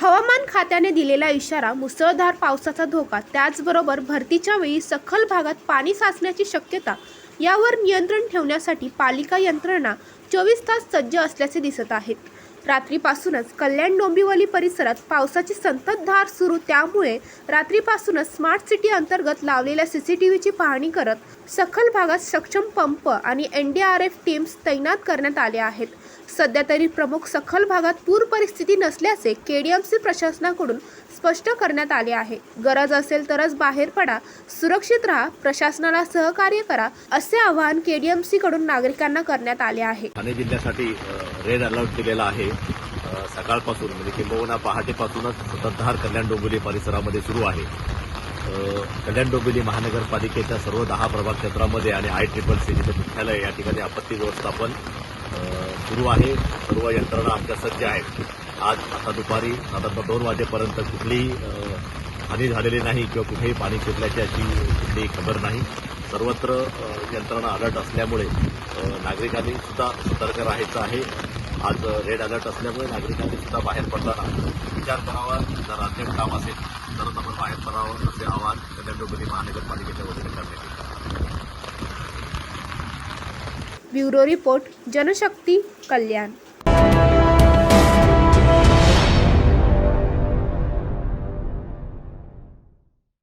हवामान खात्याने दिलेला इशारा मुसळधार पावसाचा धोका त्याचबरोबर भरतीच्या वेळी सखल भागात पाणी साचण्याची शक्यता यावर नियंत्रण ठेवण्यासाठी पालिका यंत्रणा चोवीस तास सज्ज असल्याचे दिसत आहेत. रात्रीपासूनच कल्याण डोंबिवली परिसरात पावसाची संततधार सुरू त्यामुळे रात्रीपासूनच स्मार्ट सिटी अंतर्गत लावलेल्या सीसीटीव्हीची पाहणी करत सखल भागात सक्षम पंप आणि N D R F teams तैनात करण्यात आले आहेत. सध्या तरी प्रमुख सखल भागात पूर परिस्थिती नसल्याचे केडीएमसी प्रशासनाकडून स्पष्ट करण्यात आले आहे. गरज असेल तरच बाहेर पडा सुरक्षित राहा प्रशासनाला सहकार्य करा असे आवाहन केडीएमसी कडून नागरिकांना करण्यात आले आहे. ठाणे जिल्ह्यासाठी रेड अलर्ट दिलेला आहे. सकाळपासून म्हणजे किंबहुना पहाटेपासूनच संततधार कल्याण डोंबिवली परिसरामध्ये सुरू आहे. कल्याण डोंबिवली महानगरपालिकेच्या सर्व दहा प्रभाग क्षेत्रामध्ये आणि आय ट्रिपल सी जिथे मुख्यालय या ठिकाणी आपत्ती व्यवस्थापन सुरू आहे. सर्व यंत्रणा आमच्या सज्ज आहेत. आज आता दुपारी साधारणतः दोन वाजेपर्यंत कुठलीही हानी झालेली नाही किंवा कुठेही पाणी शिरल्याची अशी कुठलीही खबर नाही. सर्वत्र यंत्रणा अलर्ट असल्यामुळे नागरिकांनी सुद्धा सतर्क राहायचं आहे. आज रेड अलर्ट असल्यामुळे नागरिकांनी सुद्धा बाहेर पडताना विचार करावा जर अर्जंट काम असेल तरच आपण बाहेर पडावं असे आवाहन कल्याण महानगरपालिकेच्या वतीने करण्यात येत ब्युरो रिपोर्ट जनशक्ती कल्याण.